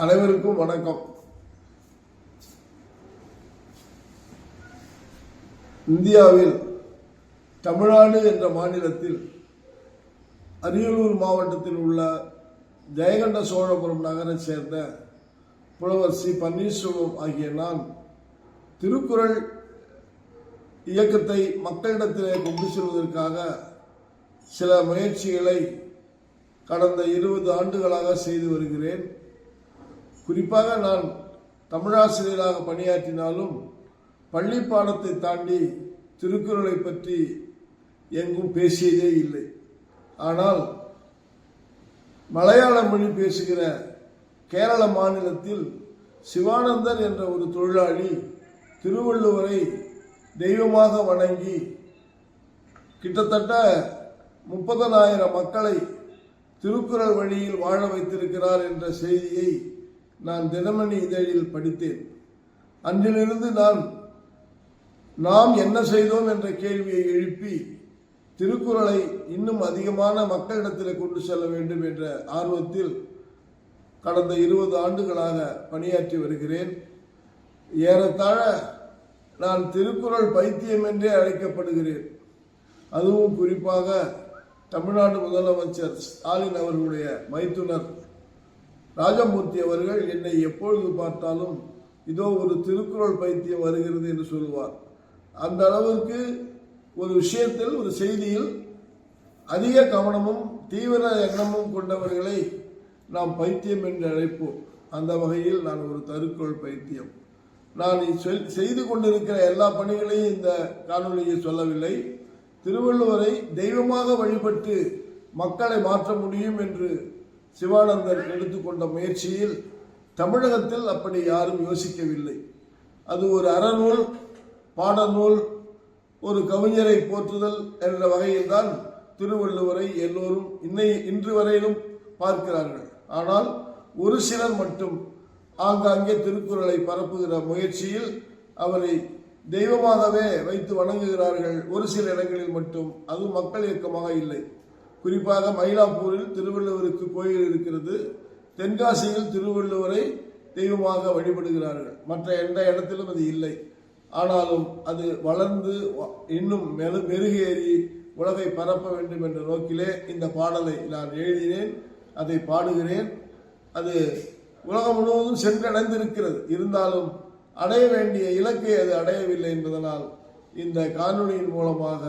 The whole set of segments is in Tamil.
அனைவருக்கும் வணக்கம். இந்தியாவில் தமிழ்நாடு என்ற மாநிலத்தில் அரியலூர் மாவட்டத்தில் உள்ள ஜெயகண்ட சோழபுரம் நகரை சேர்ந்த புலவர் சி. பன்னீர்செல்வம் ஆகிய நான் திருக்குறள் இயக்கத்தை மக்களிடத்திலே கொண்டு செல்வதற்காக சில முயற்சிகளை கடந்த இருபது ஆண்டுகளாக செய்து வருகிறேன். குறிப்பாக நான் தமிழாசிரியராக பணியாற்றினாலும் பள்ளி பாடத்தை தாண்டி திருக்குறளை பற்றி எங்கும் பேசியதே இல்லை. ஆனால் மலையாள மொழி பேசுகிற கேரள மாநிலத்தில் சிவானந்தர் என்ற ஒரு தொழிலாளி திருவள்ளுவரை தெய்வமாக வணங்கி கிட்டத்தட்ட முப்பதனாயிரம் மக்களை திருக்குறள் வழியில் வாழ வைத்திருக்கிறார் என்ற செய்தியை நான் தினமணி இதழில் படித்தேன். அன்றிலிருந்து நான் நாம் என்ன செய்தோம் என்ற கேள்வியை எழுப்பி திருக்குறளை இன்னும் அதிகமான மக்களிடத்தில் கொண்டு செல்ல வேண்டும் என்ற ஆர்வத்தில் கடந்த இருபது ஆண்டுகளாக பணியாற்றி வருகிறேன். ஏறத்தாழ நான் திருக்குறள் பைத்தியம் என்றே அழைக்கப்படுகிறேன். அதுவும் குறிப்பாக தமிழ்நாடு முதலமைச்சர் ஸ்டாலின் அவர்களுடைய மைத்துனர் ராஜமூர்த்தி அவர்கள் என்னை எப்பொழுது பார்த்தாலும் இதோ ஒரு திருக்குறள் பைத்தியம் வருகிறது என்று சொல்லுவார். அந்த அளவிற்கு ஒரு விஷயத்தில் ஒரு செய்தியில் அதிக கவனமும் தீவிர எண்ணமும் கொண்டவர்களை நாம் பைத்தியம் என்று அழைப்போம். அந்த வகையில் நான் ஒரு தருக்குறள் பைத்தியம். நான் செய்து கொண்டிருக்கிற எல்லா பணிகளையும் இந்த காணொலியில் சொல்லவில்லை. திருவள்ளுவரை தெய்வமாக வழிபட்டு மக்களை மாற்ற முடியும் என்று சிவானந்தர் எடுத்துக்கொண்ட முயற்சியில் தமிழகத்தில் அப்படி யாரும் யோசிக்கவில்லை. அது ஒரு அறநூல் பாடநூல் ஒரு கவிஞரை போற்றுதல் என்ற வகையில்தான் திருவள்ளுவரை எல்லோரும் இன்னை இன்று வரையிலும் பார்க்கிறார்கள். ஆனால் ஒரு சிலர் மட்டும் ஆங்காங்கே திருக்குறளை பரப்புகிற முயற்சியில் அவரை தெய்வமாகவே வைத்து வணங்குகிறார்கள். ஒரு சில இடங்களில் மட்டும் அது மக்கள் இயக்கமாக இல்லை. குறிப்பாக மயிலாப்பூரில் திருவள்ளுவருக்கு கோயில் இருக்கிறது. தென்காசியில் திருவள்ளுவரை தெய்வமாக வழிபடுகிறார்கள். மற்ற எந்த இடத்திலும் அது இல்லை. ஆனாலும் அது வளர்ந்து இன்னும் மெரு மெருகேறி உலகை பரப்ப வேண்டும் என்ற நோக்கிலே இந்த பாடலை நான் எழுதினேன். அதை பாடுகிறேன். அது உலகம் முழுவதும் சென்றடைந்திருக்கிறது. இருந்தாலும் அடைய வேண்டிய இலக்கை அது அடையவில்லை என்பதனால் இந்த காணொலியின் மூலமாக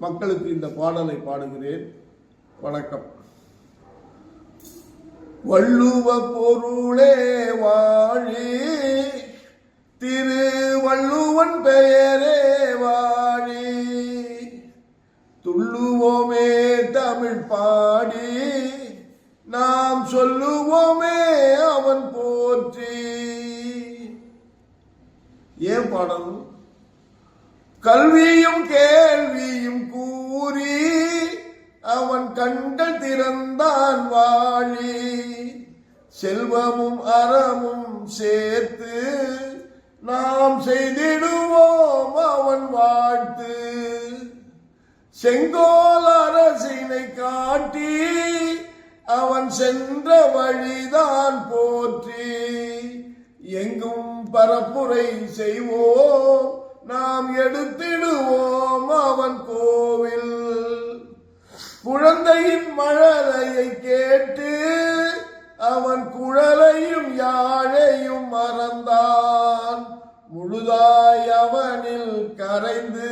மக்களுக்கு இந்த பாடலை பாடுகிறேன். வணக்கம். வள்ளுவ பொருளே வாழி திரு வள்ளுவன் பெயரே வாழி. துள்ளுவோமே தமிழ் பாடி நாம் சொல்லுவோமே அவன் போற்றி. ஏன் பாடணும்? கல்வியும் கேள்வியும் கூறி அவன் கண்கள் திறந்தான் வாழி. செல்வமும் அறமும் சேர்த்து நாம் செய்திடுவோம் அவன் வாழ்த்து. செங்கோல் அரசினை காட்டி அவன் சென்ற வழிதான் போற்றி. எங்கும் பரப்புரை செய்வோம் நாம் எடுத்திடுவோம் அவன் கோவில். குழந்தையின் மழலையை கேட்டு அவன் குழலையும் யாழையும் மறந்தான். முழுதாய் அவனில் கரைந்து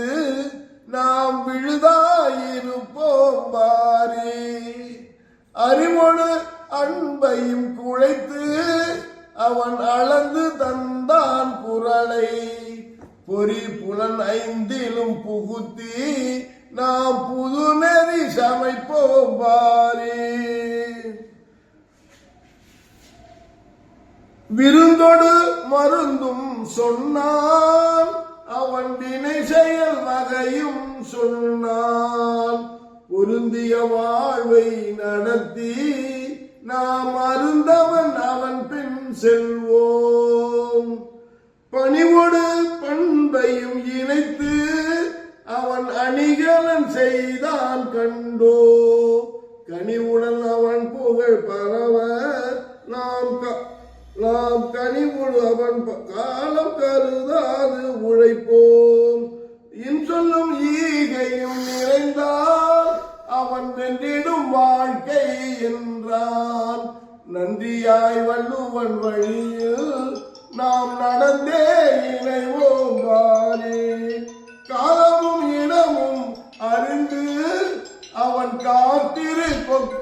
நாம் விழுதா பொறி புலன் ஐந்திலும் புகுத்தி நாம் புது நெறி சமைப்போம் பாரி. விருந்தொடு மருந்தும் சொன்னான் அவன் வினை செயல் வகையும் சொன்னான். பொருந்திய வாழ்வை நடத்தி நாம் அருந்தவன் அவன் பின் செல் உடல் அவன் புகழ் பரவ நாம் நாம் கனிவுடு அவன் காலம் கருதாது உழைப்போம். இன்சொல்லும் ஈகையும் நிறைந்தால் அவன் வென்றிடும் வாழ்க்கை என்றான். நன்றியாய் வள்ளுவன் வழியில் நாம் நடந்தே இணைவோம் காலமும்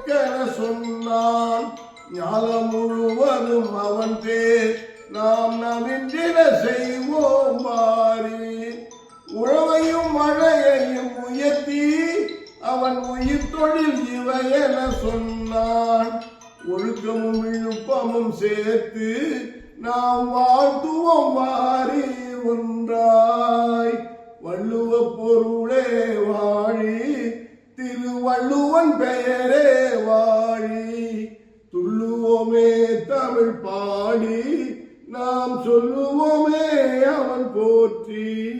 கொக்கென சொன்னான் ஞாலம் முழுவதும் அவன் பேர் நாம் நவின்றிட செய்வோம் மாறி. உழவையும் மழையையும் உயர்த்தி அவன் உயிர் தொழில் இவையென சொன்னான். ஒழுக்கமும் இழுப்பமும் சேர்த்து நாம் வாழ்த்துவோம் வாரி ஒன்றாய். வள்ளுவ பொருளே வாழி திருவள்ளுவன் பெயரே வாழி. துள்ளுவோமே தமிழ் பாடி. நாம் சொல்லுவோமே அவன் போற்றி.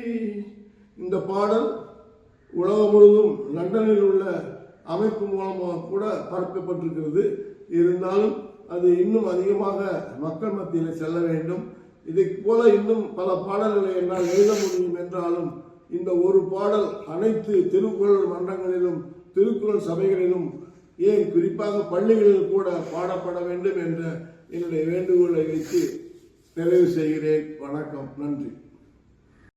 இந்த பாடல் உலகம் முழுவதும் லண்டனில் உள்ள அமைப்பு மூலமாக கூட பரப்பப்பட்டிருக்கிறது. இருந்தாலும் அது இன்னும் அதிகமாக மக்கள் மத்தியில் செல்ல வேண்டும். இதை போல இன்னும் பல பாடல்களை என்னால் எழுத முடியும் என்றாலும் இந்த ஒரு பாடல் அனைத்து திருக்குறள் மன்றங்களிலும் திருக்குறள் சபைகளிலும் ஏன் குறிப்பாக பள்ளிகளில் கூட பாடப்பட வேண்டும் என்ற என்னுடைய வேண்டுகோளை வைத்து நிறைவு செய்கிறேன். வணக்கம். நன்றி.